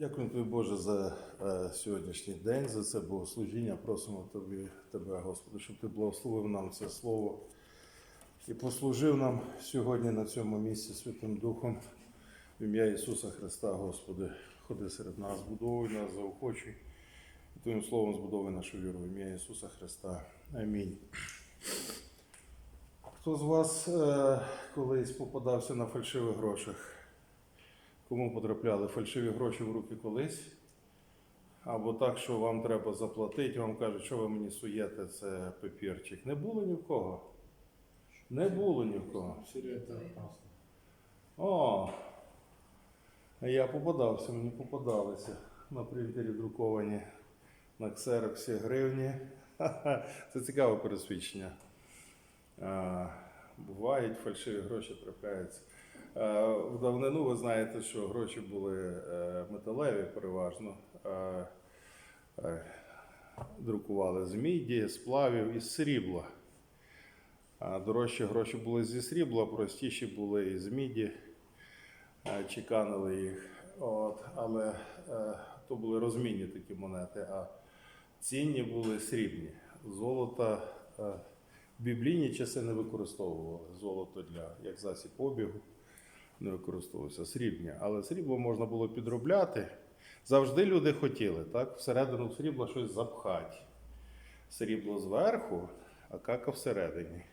Дякую тобі, Боже, за е, сьогоднішній день, за це богослужіння. Просимо тобі, тебе, Господи, щоб ти благословив нам це слово і послужив нам сьогодні на цьому місці Святим Духом. В ім'я Ісуса Христа, Господи, ходи серед нас, будовуй нас, заохочуй. І Твоїм словом збудовуй нашу віру. В ім'я Ісуса Христа. Амінь. Хто з вас е, колись попадався на фальшивих грошах? Кому потрапляли фальшиві гроші в руки колись? Або так, що вам треба заплатити, вам кажуть, що ви мені суєте, це папірчик. Не було ні в кого. Не було ні в кого. О, я попадався, мені попадалися на принтері друковані на ксероксі гривні. Це цікаве пересвідчення. Бувають фальшиві гроші трапляються. Е, В давнину ви знаєте, що гроші були е, металеві переважно. Е, е, Друкували з міді, сплавів і з срібла. Дорожчі гроші були зі срібла, простіші були із міді, е, чеканили їх. От, але е, то були розмінні такі монети, а цінні були срібні. Золото е, в біблійні часи не використовували. Золото для як засіб обігу не використовувалося. Срібні. Але срібло можна було підробляти. Завжди люди хотіли, так? Всередину срібла щось запхати. Срібло зверху, а кака всередині.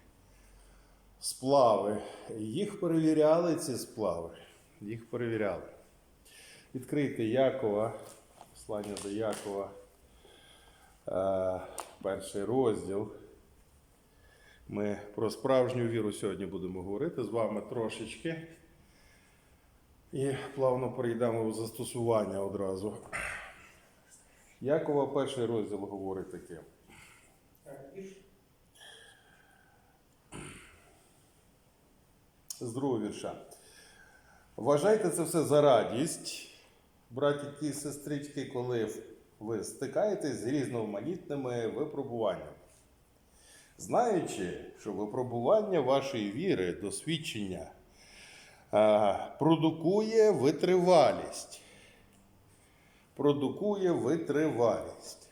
Сплави. Їх перевіряли, ці сплави. Їх перевіряли. Відкрийте Якова, послання до Якова, е, перший розділ. Ми про справжню віру сьогодні будемо говорити з вами трошечки. І плавно перейдемо в застосування одразу. Якова перший розділ говорить таке. З другого вірша. Вважайте це все за радість, братіки і сестрички, коли ви стикаєтесь з різноманітними випробуваннями. Знаючи, що випробування вашої віри, досвідчення продукує витривалість. Продукує витривалість.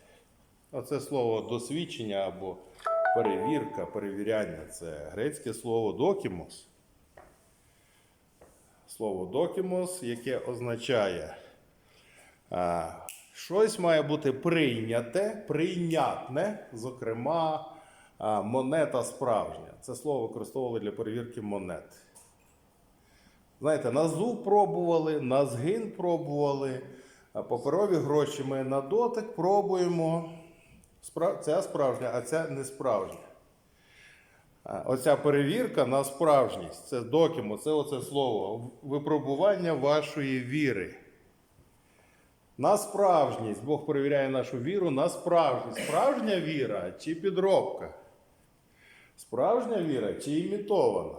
Оце слово досвідчення або перевірка, перевіряння це грецьке слово докімос. Слово докімос, яке означає, а, щось має бути прийняте, прийнятне, зокрема, а, монета справжня. Це слово використовували для перевірки монет. Знаєте, на зуб пробували, на згин пробували, паперові гроші ми на дотик пробуємо. Ця справжня, а ця не справжня. Оця перевірка на справжність, це докімо, це оце слово, випробування вашої віри. На справжність. Бог перевіряє нашу віру на справжність. Справжня віра чи підробка? Справжня віра чи імітована?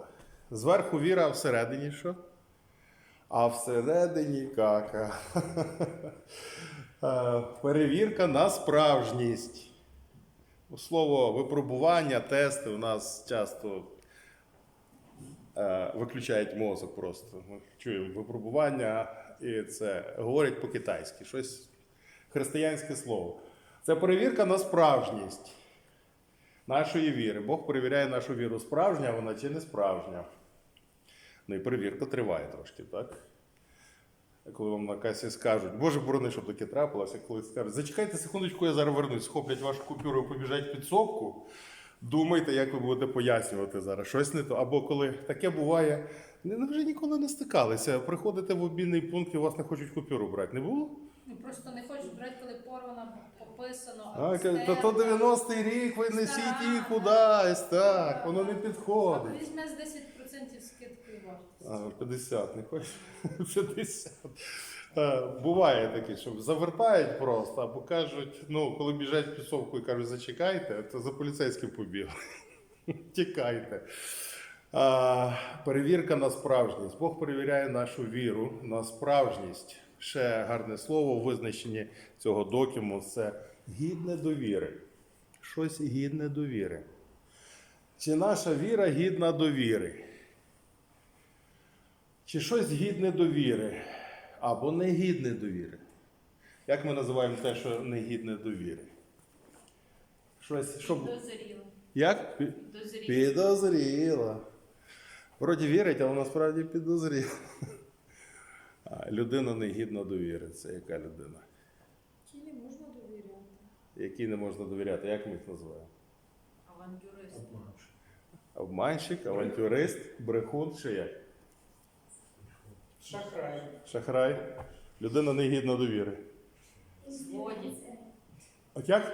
Зверху віра, всередині що? А всередині кака. Е, Перевірка на справжність. Слово випробування, тести у нас часто е, виключають мозок просто. Ми чуємо випробування, і це говорять по-китайськи, щось християнське слово. Це перевірка на справжність нашої віри. Бог перевіряє нашу віру, справжня вона чи не справжня. Ну і перевірка триває трошки, так? Коли вам на касі скажуть, Боже борони, щоб таке трапилося, коли скажуть, зачекайте секундочку, я зараз вернусь, схоплять вашу купюру і побіжать під сопку. Думайте, як ви будете пояснювати зараз. Щось не то. Або коли таке буває, не- вже ніколи не стикалися. Приходите в обмінний пункт і у вас не хочуть купюру брати. Не було? Ну, Просто не хочуть брати, коли порвано, пописано, А, стерто. то, то 90-й рік, ви несіть її кудись, так, воно не підходить. Візьме з 10% скидки. А, 50, не хочеш? 50. Е, Буває таке, що завертають просто, або кажуть, ну, коли біжать в пісовку і кажуть, зачекайте, то за поліцейським побіг. Тікайте. А, перевірка на справжність. Бог перевіряє нашу віру на справжність. Ще гарне слово у визначенні цього докіму це гідне довіри. Щось гідне довіри. Чи наша віра гідна довіри? Чи щось гідне довіри або не гідне довіри? Як ми називаємо те, що негідне довіри? Щось, що... Дозріло. Як? Пі- Дозріло. Підозріло. Вроді вірить, але насправді підозріло. А, людина негідна довіри. Це яка людина? Чи не можна довіряти? Якій не можна довіряти? Як ми їх називаємо? Авантюрист. Обманщик, авантюрист, брехун чи як? Шахрай. Шахрай. Людина негідна довіри. Злодій. От як?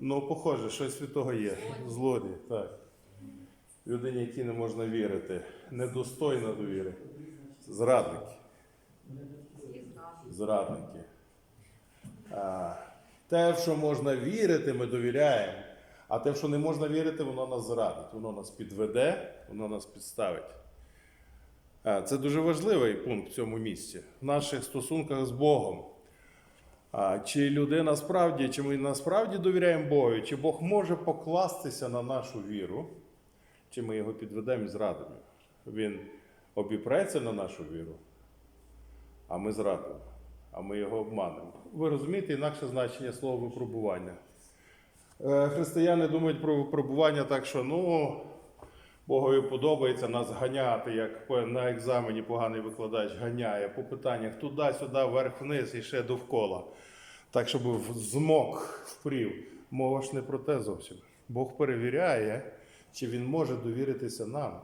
Ну, похоже, щось від того є. Злодій, так. Людині, якій не можна вірити. Недостойна довіри. Зрадники. Зрадники. А, те, в що можна вірити, ми довіряємо. А те, в що не можна вірити, воно нас зрадить. Воно нас підведе, воно нас підставить. А, це дуже важливий пункт в цьому місці. В наших стосунках з Богом. Чи людина справді, чи ми насправді довіряємо Богу, чи Бог може покластися на нашу віру, чи ми його підведемо і зрадимо. Він обіпреться на нашу віру, а ми зрадимо, а ми його обманемо. Ви розумієте інакше значення слова випробування. Е, Християни думають про випробування так, що ну, Богові подобається нас ганяти, як на екзамені поганий викладач ганяє по питаннях туди-сюди, вверх-вниз і ще довкола. Так, щоб змок впрів. Мова ж не про те зовсім. Бог перевіряє, чи він може довіритися нам.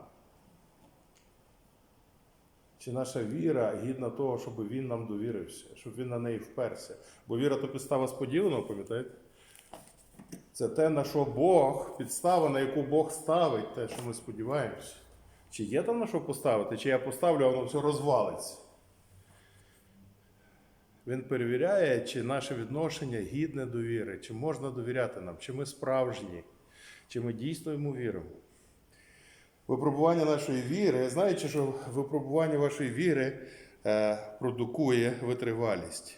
Чи наша віра гідна того, щоб він нам довірився, щоб він на неї вперся. Бо віра то підстава сподіваного, пам'ятаєте? Це те, на що Бог, підстава, на яку Бог ставить, те, що ми сподіваємося. Чи є там на що поставити, чи я поставлю, а воно все розвалиться. Він перевіряє, чи наше відношення гідне довіри, чи можна довіряти нам, чи ми справжні, чи ми дійсно йому віримо. Випробування нашої віри, знаючи, що випробування вашої віри е, продукує витривалість.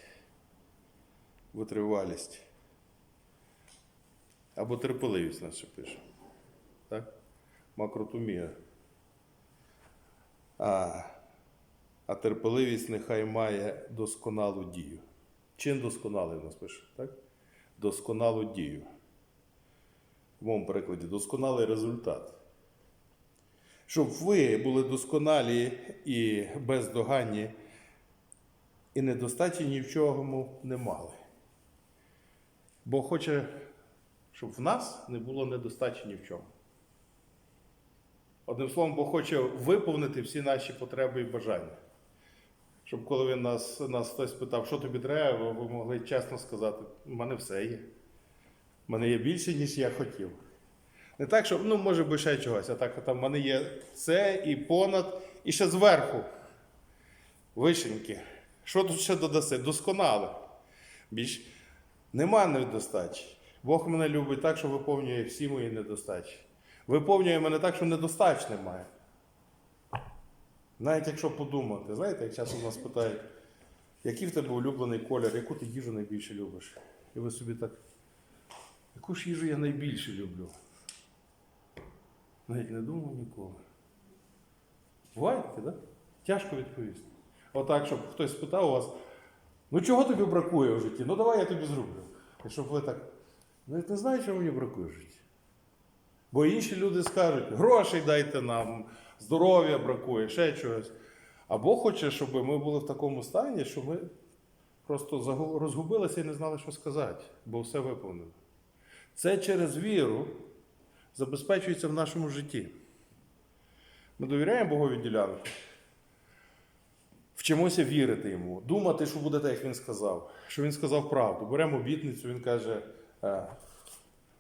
Витривалість. Або терпеливість ще пише. Так? Макротомія. А, а терпеливість нехай має досконалу дію. Чин досконалий в нас пише, так? Досконалу дію. В моєму перекладі досконалий результат. Щоб ви були досконалі і бездоганні, і недостачі ні в чому не мали. Бо хоче, щоб в нас не було недостачі ні в чому. Одним словом, Бог хоче виповнити всі наші потреби і бажання. Щоб коли він нас, нас хтось питав, що тобі треба, ви могли чесно сказати, у мене все є. У мене є більше, ніж я хотів. Не так, що, ну, може би ще чогось, а так, там в мене є це і понад, і ще зверху. Вишеньки. Що тут ще додаси? Досконале. Більш нема недостачі. Бог мене любить так, що виповнює всі мої недостачі. Виповнює мене так, що недостач немає. Навіть якщо подумати, знаєте, як часто нас питають, який в тебе улюблений колір, яку ти їжу найбільше любиш? І ви собі так, яку ж їжу я найбільше люблю? Навіть не думав ніколи. Буває так? Да? Тяжко відповісти. Отак, щоб хтось спитав у вас, ну чого тобі бракує в житті? Ну давай я тобі зроблю. І щоб ви так, навіть не знаю, чого мені бракує в. Бо інші люди скажуть, грошей дайте нам, здоров'я бракує, ще чогось. А Бог хоче, щоб ми були в такому стані, що ми просто розгубилися і не знали, що сказати, бо все виповнено. Це через віру забезпечується в нашому житті. Ми довіряємо Богові ділянку. Вчимося вірити йому, думати, що буде так, як він сказав, що він сказав правду. Беремо обітницю, він каже,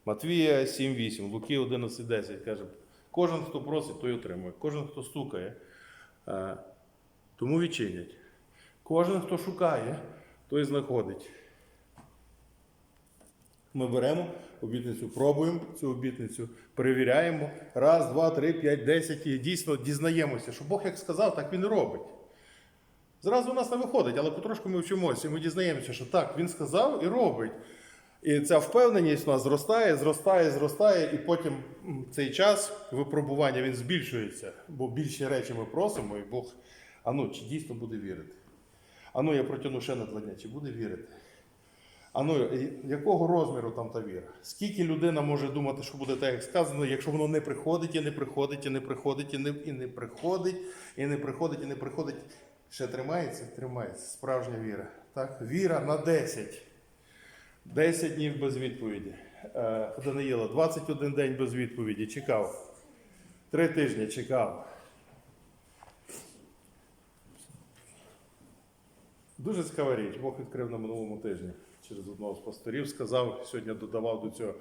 Матвія 7.8, Луки 11.10 каже, кожен, хто просить, той отримує, кожен, хто стукає, е, тому відчинять. Кожен, хто шукає, той знаходить. Ми беремо обітницю, пробуємо цю обітницю, перевіряємо. Раз, два, три, п'ять, десять і дійсно дізнаємося, що Бог як сказав, так він і робить. Зразу у нас не виходить, але потрошку ми вчимося, і ми дізнаємося, що так, він сказав і робить. І ця впевненість у нас зростає, зростає, зростає, і потім цей час випробування він збільшується, бо більші речі ми просимо, і Бог, а ну, чи дійсно буде вірити. А ну я протягну ще на два дня, чи буде вірити? А ну, якого розміру там та віра? Скільки людина може думати, що буде так, як сказано, якщо воно не приходить, і не приходить, і не приходить, і не, і не приходить, і не приходить, і не приходить. Ще тримається? Тримається. Справжня віра. Так? Віра на 10. 10 днів без відповіді. Е, Даниїла, 21 день без відповіді. Чекав. Три тижні чекав. Дуже цікава річ. Бог відкрив на минулому тижні через одного з пасторів. Сказав, сьогодні додавав до цього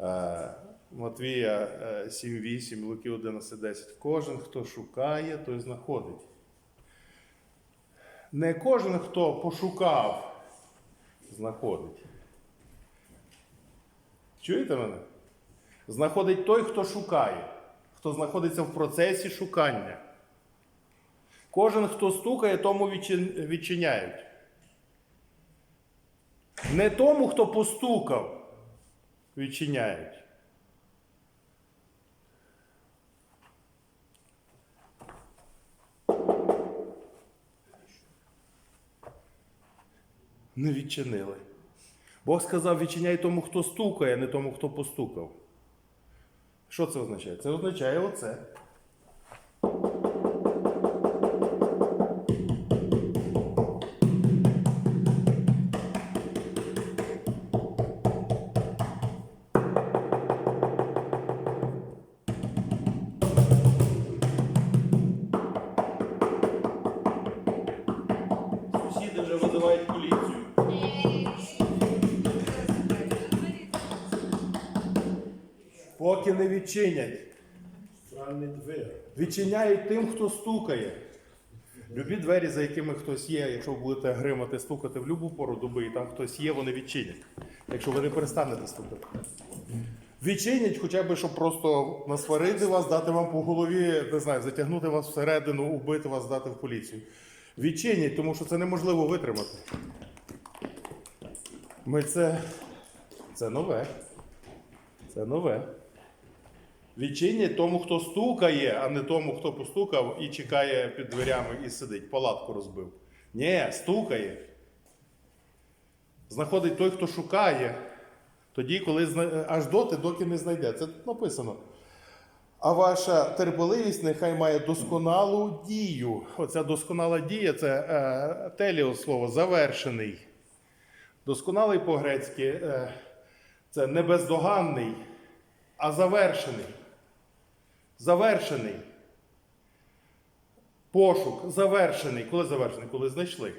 е, Матвія е, 7.8, Луки 11.10. Кожен, хто шукає, той знаходить. Не кожен, хто пошукав, знаходить. Чуєте мене? Знаходить той, хто шукає, хто знаходиться в процесі шукання. Кожен, хто стукає, тому відчиняють. Не тому, хто постукав, відчиняють. Не відчинили. Бог сказав, відчиняй тому, хто стукає, а не тому, хто постукав. Що це означає? Це означає оце. Відчинять. Відчиняють тим, хто стукає. Любі двері, за якими хтось є, якщо ви будете гримати, стукати в будь-яку пору доби, і там хтось є, вони відчинять. Якщо ви не перестанете стукати. Відчинять хоча б, щоб просто насварити вас, дати вам по голові, не знаю, затягнути вас всередину, убити вас, здати в поліцію. Відчинять, тому що це неможливо витримати. Ми це. Це нове. Це нове. Відчинять тому, хто стукає, а не тому, хто постукав і чекає під дверями і сидить, палатку розбив. Ні, стукає. Знаходить той, хто шукає, тоді, коли аж доти, доки не знайде. Це написано. А ваша терпеливість нехай має досконалу дію. Оця досконала дія це е, теліос слово завершений. Досконалий по-грецьки е, це не бездоганний, а завершений. Завершений. Пошук завершений. Коли завершений? Коли знайшли.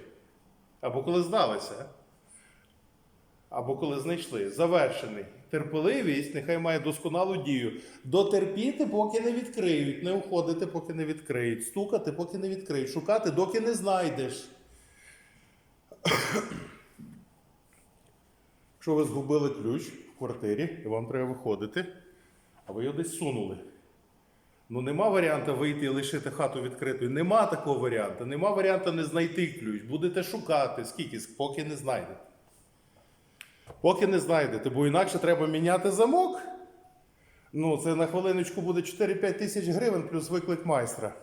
Або коли здалися. Або коли знайшли. Завершений. Терпеливість нехай має досконалу дію. Дотерпіти, поки не відкриють. Не уходити, поки не відкриють. Стукати, поки не відкриють. Шукати, доки не знайдеш. Якщо ви згубили ключ в квартирі і вам треба виходити, а ви його десь сунули. Ну нема варіанту вийти і лишити хату відкритою. Нема такого варіанту. Нема варіанту не знайти ключ. Будете шукати, скільки, поки не знайдете. Поки не знайдете, бо інакше треба міняти замок. Ну, це на хвилиночку буде 4-5 тисяч гривень плюс виклик майстра.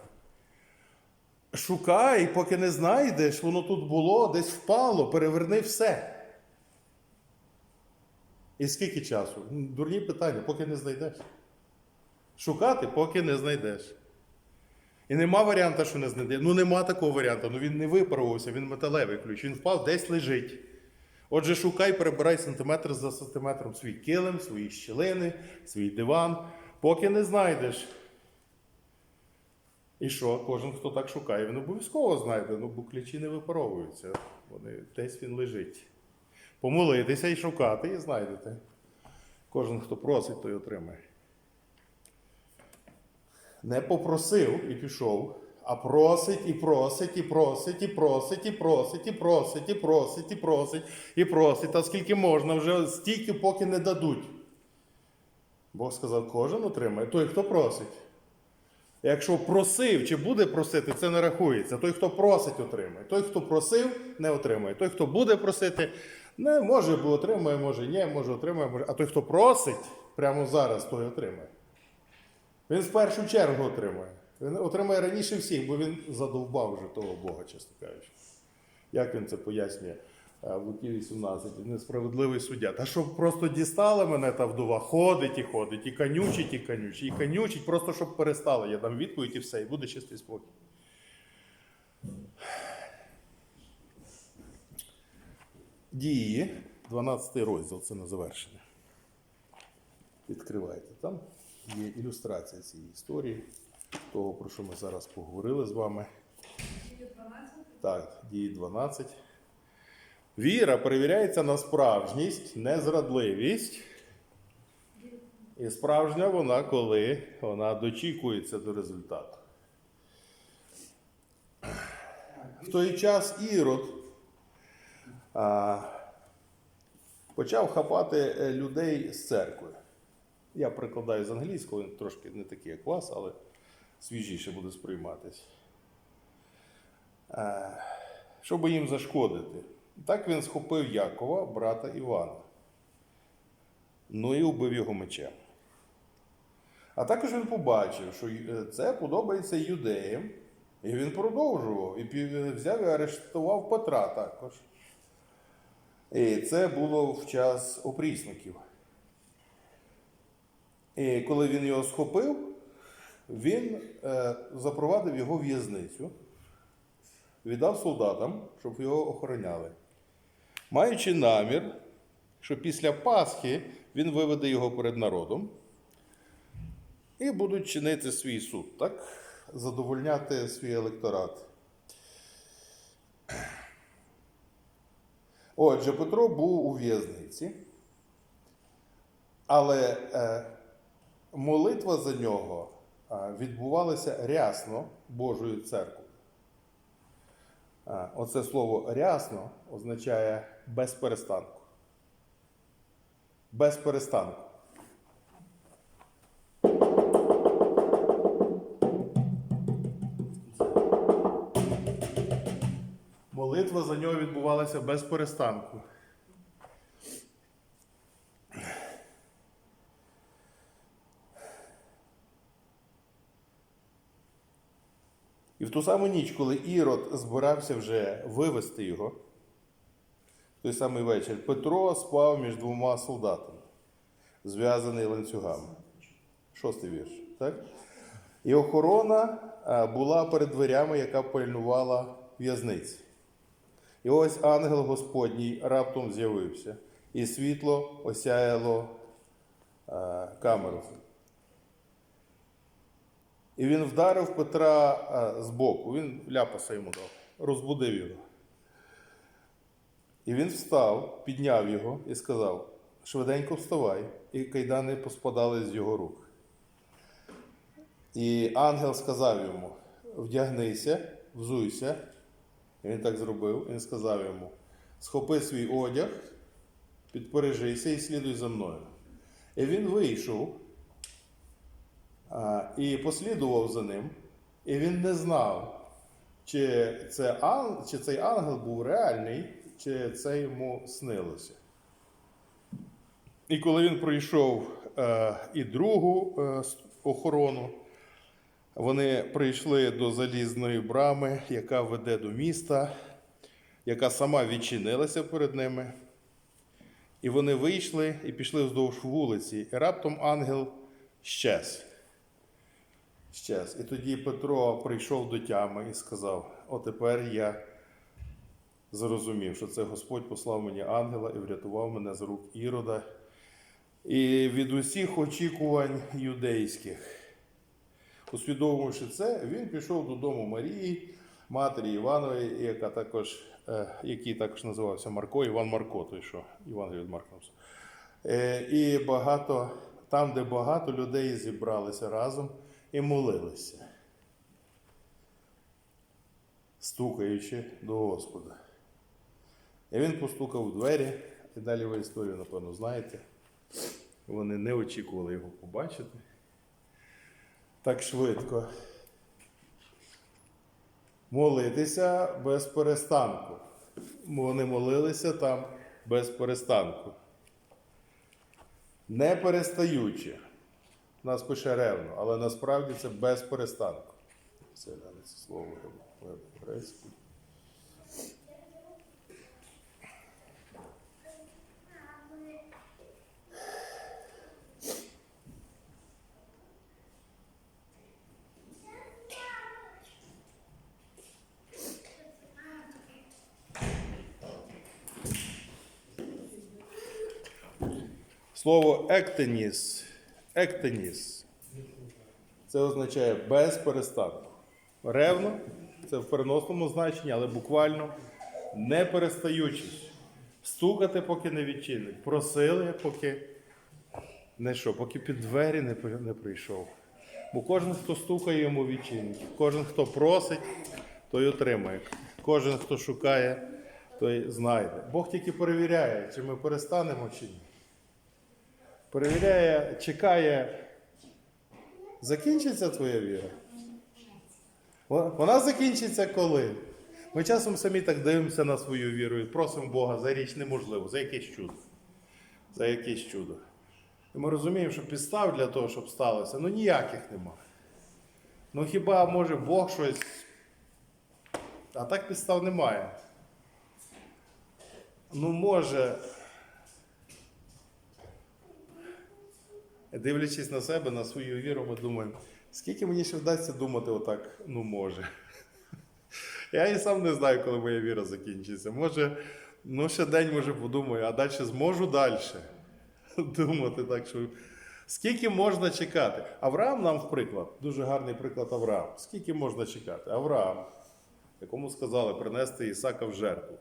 Шукай, поки не знайдеш, воно тут було, десь впало, переверни все. І скільки часу? Дурні питання, поки не знайдеш. Шукати, поки не знайдеш. І нема варіанта, що не знайдеш. Ну нема такого варіанту. Ну він не випарувався, він металевий ключ. Він впав, десь лежить. Отже, шукай, перебирай сантиметр за сантиметром свій килим, свої щілини, свій диван, поки не знайдеш. І що? Кожен, хто так шукає, він обов'язково знайде, ну бо ключі не випаровуються. Вони, десь він лежить. Помолитися і шукати, і знайдете. Кожен, хто просить, той отримає. Не попросив і пішов, а просить і просить, і просить, і просить, і просить, і просить, і просить, і просить, і просить. Та скільки можна, вже стільки, поки не дадуть. Бог сказав, кожен отримає, той, хто просить. Якщо просив чи буде просити, це не рахується. Той, хто просить, отримає. Той, хто просив, не отримає. Той, хто буде просити, не може, бо отримає, може ні, може отримає, може. А той, хто просить прямо зараз, той отримає. Він в першу чергу отримає. Він отримає раніше всіх, бо він задовбав вже того Бога, чесно кажучи. Як він це пояснює е, в Луки 18? Несправедливий суддя. Та щоб просто дістала мене та вдова, ходить і ходить, і канючить, і канючить, і канючить, просто щоб перестала. Я дам відповідь і все, і буде чистий спокій. Дії, 12 розділ, це на завершення. Відкривайте. Там є ілюстрація цієї історії, того, про що ми зараз поговорили з вами. Так, дії 12. Віра перевіряється на справжність, незрадливість. І справжня вона, коли вона дочікується до результату. В той час Ірод а, почав хапати е, людей з церкви. Я прикладаю з англійського, він трошки не такий, як вас, але свіжіше буде сприйматись. Е, Щоб їм зашкодити. Так він схопив Якова, брата Івана. Ну і убив його мечем. А також він побачив, що е, це подобається юдеям, і він продовжував і взяв і арештував Петра також. І це було в час опрісників. І коли він його схопив, він е, запровадив його в'язницю, віддав солдатам, щоб його охороняли. Маючи намір, що після Пасхи він виведе його перед народом і будуть чинити свій суд, так? задовольняти свій електорат. Отже, Петро був у в'язниці, але е, молитва за нього відбувалася рясно Божою церквою. Оце слово рясно означає без перестанку. Без перестанку. Молитва за нього відбувалася без перестанку. В ту саму ніч, коли Ірод збирався вже вивести його, той самий вечір Петро спав між двома солдатами, зв'язаний ланцюгами. Шостий вірш. Так? І охорона була перед дверями, яка пильнувала в'язниці. І ось ангел Господній раптом з'явився, і світло осяяло камеру. І він вдарив Петра а, збоку, він ляпаса йому дав, розбудив його. І він встав, підняв його і сказав: швиденько вставай, і кайдани поспадали з його рук. І ангел сказав йому: вдягнися, взуйся. І він так зробив. Він сказав йому: схопи свій одяг, підпережися і слідуй за мною. І він вийшов і послідував за ним, і він не знав, чи, це ан, чи цей ангел був реальний, чи це йому снилося. І коли він пройшов е, і другу е, охорону, вони прийшли до залізної брами, яка веде до міста, яка сама відчинилася перед ними. І вони вийшли і пішли вздовж вулиці, і раптом ангел щез. Щез. І тоді Петро прийшов до тями і сказав: О, тепер я зрозумів, що це Господь послав мені ангела і врятував мене з рук Ірода і від усіх очікувань юдейських. Усвідомивши це, він пішов додому Марії, матері Іванової, яка також, е, який також називався Марко, Іван Марко, той що Євангелій від Марка. Е, І багато, там, де багато людей зібралися разом і молилися, стукаючи до Господа. І він постукав у двері, і далі ви історію, напевно, знаєте. Вони не очікували його побачити так швидко. Молитися без перестанку. Вони молилися там без перестанку. Не перестаючи нас пише ревно, але насправді це без перестанку. Це слово грецьку. Е, слово ектеніс ектеніс. Це означає без перестанку. Ревно, це в переносному значенні, але буквально не перестаючись. Стукати, поки не відчинить. Просили, поки не що, поки під двері не, не прийшов. Бо кожен, хто стукає, йому відчинить. Кожен, хто просить, той отримає. Кожен, хто шукає, той знайде. Бог тільки перевіряє, чи ми перестанемо чи ні. Перевіряє, чекає, закінчиться твоя віра. Вона- закінчиться коли? Ми часом самі так дивимося на свою віру і просимо Бога за річ неможливу, за якесь чудо. За якесь чудо. І ми розуміємо, що підстав для того, щоб сталося, ну ніяких нема. Ну хіба може Бог щось. А так підстав немає. Ну, може. Дивлячись на себе, на свою віру, ми думаємо, скільки мені ще вдасться думати отак, ну може. Я і сам не знаю, коли моя віра закінчиться. Може, ну ще день може подумаю, а далі зможу далі думати так, що скільки можна чекати. Авраам нам в приклад, дуже гарний приклад Авраам. Скільки можна чекати? Авраам, якому сказали принести Ісака в жертву.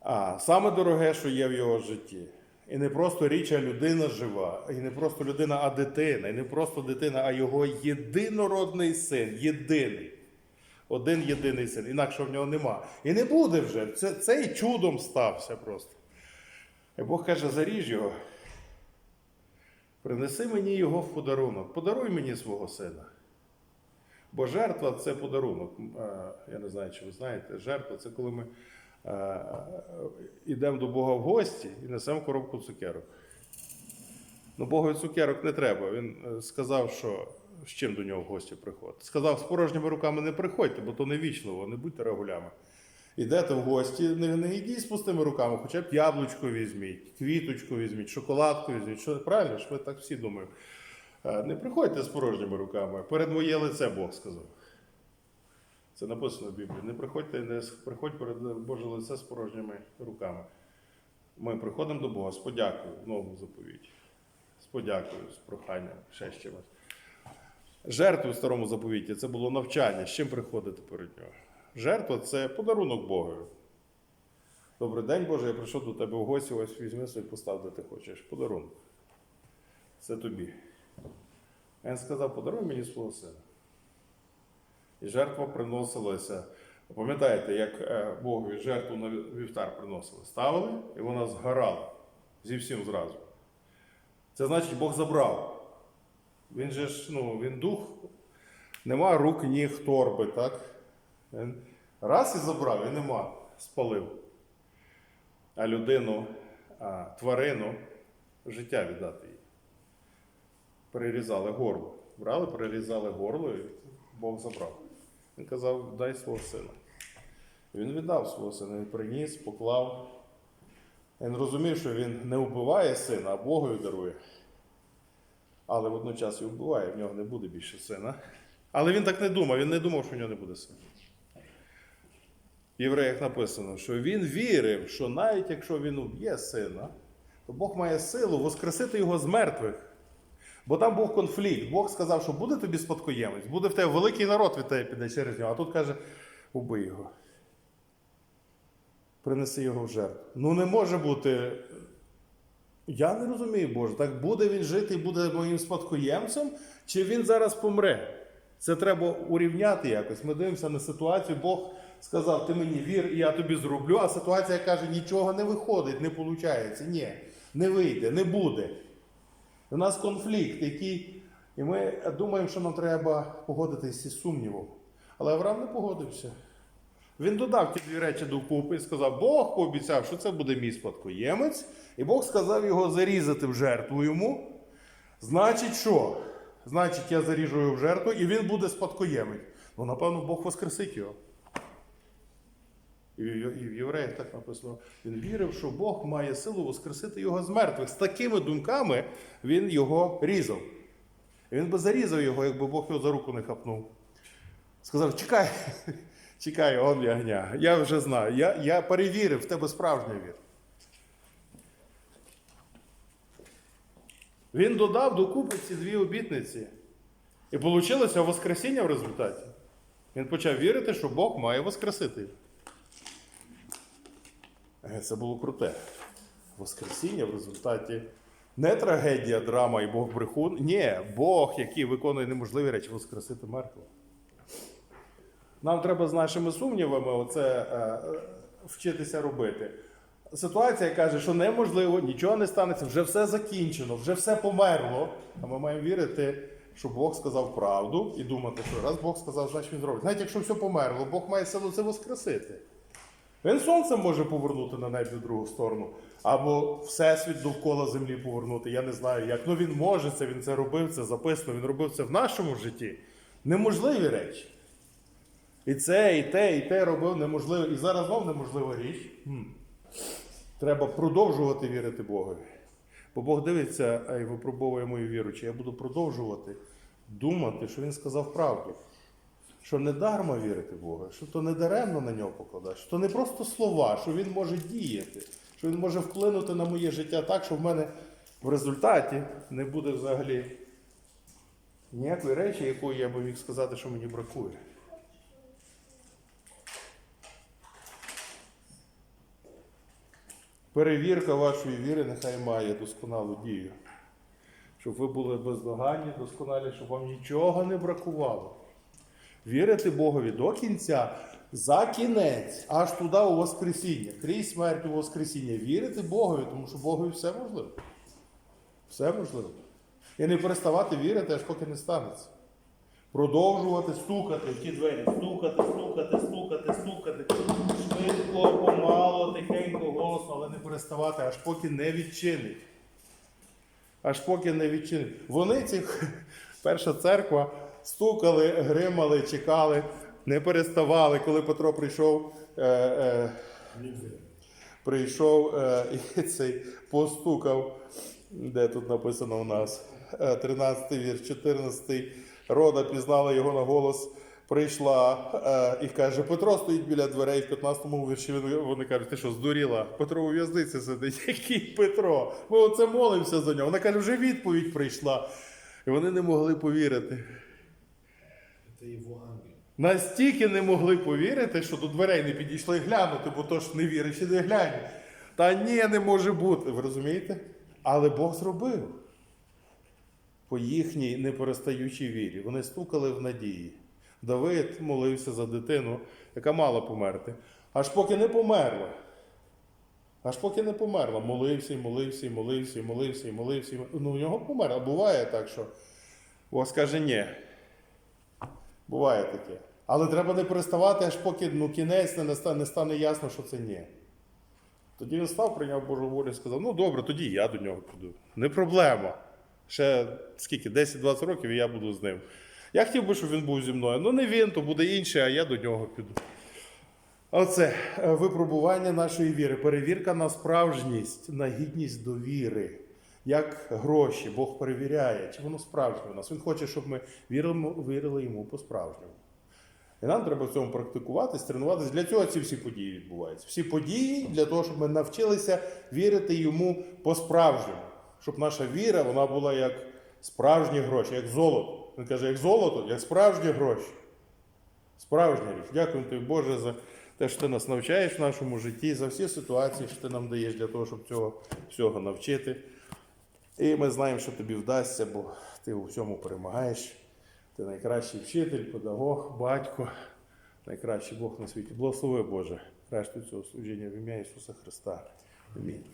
А саме дороге, що є в його житті. І не просто річ, а людина жива, і не просто людина, а дитина, і не просто дитина, а його єдинородний син, єдиний. Один єдиний син, інакше в нього нема. І не буде вже. Це, цей чудом стався просто. І Бог каже: заріж його. Принеси мені його в подарунок. Подаруй мені свого сина. Бо жертва це подарунок. Я не знаю, чи ви знаєте, жертва це коли ми йдемо до Бога в гості і несемо коробку цукерок. Ну, Богові цукерок не треба. Він е, сказав, що з чим до нього в гості приходити. Сказав, з порожніми руками не приходьте, бо то не вічно, не будьте регулями. Ідете в гості, не, не йдіть з пустими руками, хоча б яблучко візьміть, квіточку візьміть, шоколадку візьміть. Що, правильно ж ми так всі думаємо. Е, Не приходьте з порожніми руками. Перед моє лице Бог сказав. Це написано в Біблії. Не приходьте, не приходь перед Боже лице з порожніми руками. Ми приходимо до Бога з подякою, в новому заповіті. З подякою, з проханням, ще з чимось. Жертви в старому заповіті це було навчання. З чим приходити перед нього? Жертва це подарунок Богові. Добрий день, Боже, я прийшов до тебе в гості, ось візьми собі постав, де ти хочеш. Подарунок. Це тобі. Він сказав, подаруй мені свого сина. І жертва приносилася. Пам'ятаєте, як е, Богові жертву на вівтар приносили? Ставили, і вона згорала зі всім зразу. Це значить, Бог забрав. Він же ж, ну, він дух, нема рук, ніг, торби, так? Раз і забрав, і нема, спалив. А людину, а, тварину, життя віддати їй. Перерізали горло. Брали, перерізали горло, і Бог забрав. Він казав, дай свого сина. Він віддав свого сина, він приніс, поклав. Він розумів, що він не вбиває сина, а Богові дарує. Але водночас і вбиває, в нього не буде більше сина. Але він так не думав, він не думав, що в нього не буде сина. В євреях написано, що він вірив, що навіть якщо він уб'є сина, то Бог має силу воскресити його з мертвих. Бо там був конфлікт. Бог сказав, що буде тобі спадкоємець, буде в тебе великий народ від тебе піде через нього. А тут каже, убий його. Принеси його в жертву. Ну не може бути. Я не розумію, Боже, так буде він жити і буде моїм спадкоємцем, чи він зараз помре? Це треба урівняти якось. Ми дивимося на ситуацію. Бог сказав, ти мені вір, і я тобі зроблю. А ситуація каже, нічого не виходить, не виходить. Ні, не вийде, не буде. У нас конфлікт, який. І ми думаємо, що нам треба погодитися із сумнівом. Але Авраам не погодився. Він додав ті дві речі докупи і сказав: Бог пообіцяв, що це буде мій спадкоємець, і Бог сказав його зарізати в жертву йому. Значить, що? Значить, я заріжу його в жертву, і він буде спадкоємець. Ну, напевно, Бог воскресить його. І в євреях так написано: він вірив, що Бог має силу воскресити його з мертвих. З такими думками він його різав. Він би зарізав його, якби Бог його за руку не хапнув. Сказав: чекай, чекай, он ягня. Я вже знаю. Я, я перевірив, в тебе справжня віра. Він додав докупи ці дві обітниці. І вийшло Воскресіння в результаті. Він почав вірити, що Бог має Воскресити. Е, Це було круте. Воскресіння в результаті не трагедія, драма і Бог брехун. Ні, Бог, який виконує неможливі речі, воскресити мертвого. Нам треба з нашими сумнівами оце е, е, вчитися робити. Ситуація каже, що неможливо, нічого не станеться, вже все закінчено, вже все померло. А ми маємо вірити, що Бог сказав правду і думати, що раз Бог сказав, значить він зробить. Навіть якщо все померло, Бог має силу це воскресити. Він сонце може повернути на небі в другу сторону, або всесвіт довкола землі повернути. Я не знаю як. Ну він може це, він це робив, це записано, він робив це в нашому житті. Неможливі речі. І це, і те, і те робив неможливо. І зараз знов неможлива річ. Хм. Треба продовжувати вірити Богові. Бо Бог дивиться і випробовує мою віру. Чи я буду продовжувати думати, що він сказав правду. Що не дарма вірити в Бога, що то не даремно на нього покладаєш, що то не просто слова, що він може діяти, що він може вплинути на моє життя так, що в мене в результаті не буде взагалі ніякої речі, якої я би міг сказати, що мені бракує. Перевірка вашої віри нехай має досконалу дію. Щоб ви були бездоганні, досконалі, щоб вам нічого не бракувало. Вірити Богові до кінця, за кінець, аж туди у Воскресіння, крізь смерть у Воскресіння. Вірити Богові, тому що Богові все можливо. Все можливо. І не переставати вірити, аж поки не станеться. Продовжувати стукати в ті двері, стукати, стукати, стукати, стукати. Швидко, помало, тихенько, голосно, але не переставати, аж поки не відчинить. Аж поки не відчинить. Вони ці перша церква стукали, гримали, чекали, не переставали. Коли Петро прийшов, е, е, прийшов е, і цей постукав, де тут написано у нас, е, 13 вірш, 14 рода пізнала його на голос. Прийшла е, і каже: Петро стоїть біля дверей в 15-му вірші. Вони кажуть, ти що, здуріла? Петро у в'язниці сидить. Який Петро? Ми оце молимося за нього. Вона каже, вже відповідь прийшла. І вони не могли повірити. Його ангел. Настільки не могли повірити, що до дверей не підійшли глянути, бо то ж не віриш і не глянь. Та ні, не може бути, ви розумієте? Але Бог зробив по їхній неперестаючій вірі. Вони стукали в надії. Давид молився за дитину, яка мала померти. Аж поки не померла. Аж поки не померла. Молився молився, і молився, і молився, і молився. Ну, у нього померла. Буває так, що Бог скаже ні. Буває таке. Але треба не переставати, аж поки ну, кінець не стане, не стане ясно, що це ні. Тоді він став, прийняв Божу волю і сказав: ну добре, тоді я до нього піду. Не проблема. Ще скільки, 10-20 років і я буду з ним. Я хотів би, щоб він був зі мною. Ну не він, то буде інший, а я до нього піду. Оце е, випробування нашої віри, перевірка на справжність, на гідність довіри. Як гроші, Бог перевіряє, чи воно справжнє у нас. Він хоче, щоб ми вірили, вірили йому по-справжньому. І нам треба в цьому практикуватись, тренуватись. Для цього ці всі події відбуваються. Всі події для того, щоб ми навчилися вірити йому по-справжньому. Щоб наша віра вона була як справжні гроші, як золото. Він каже, як золото, як справжні гроші. Справжня річ. Дякую тобі, Боже, за те, що ти нас навчаєш в нашому житті, за всі ситуації, що ти нам даєш для того, щоб цього всього навчити. І ми знаємо, що тобі вдасться, бо ти у всьому перемагаєш. Ти найкращий вчитель, педагог, батько, найкращий Бог на світі. Благослови Боже, решту цього служіння в ім'я Ісуса Христа. Амінь.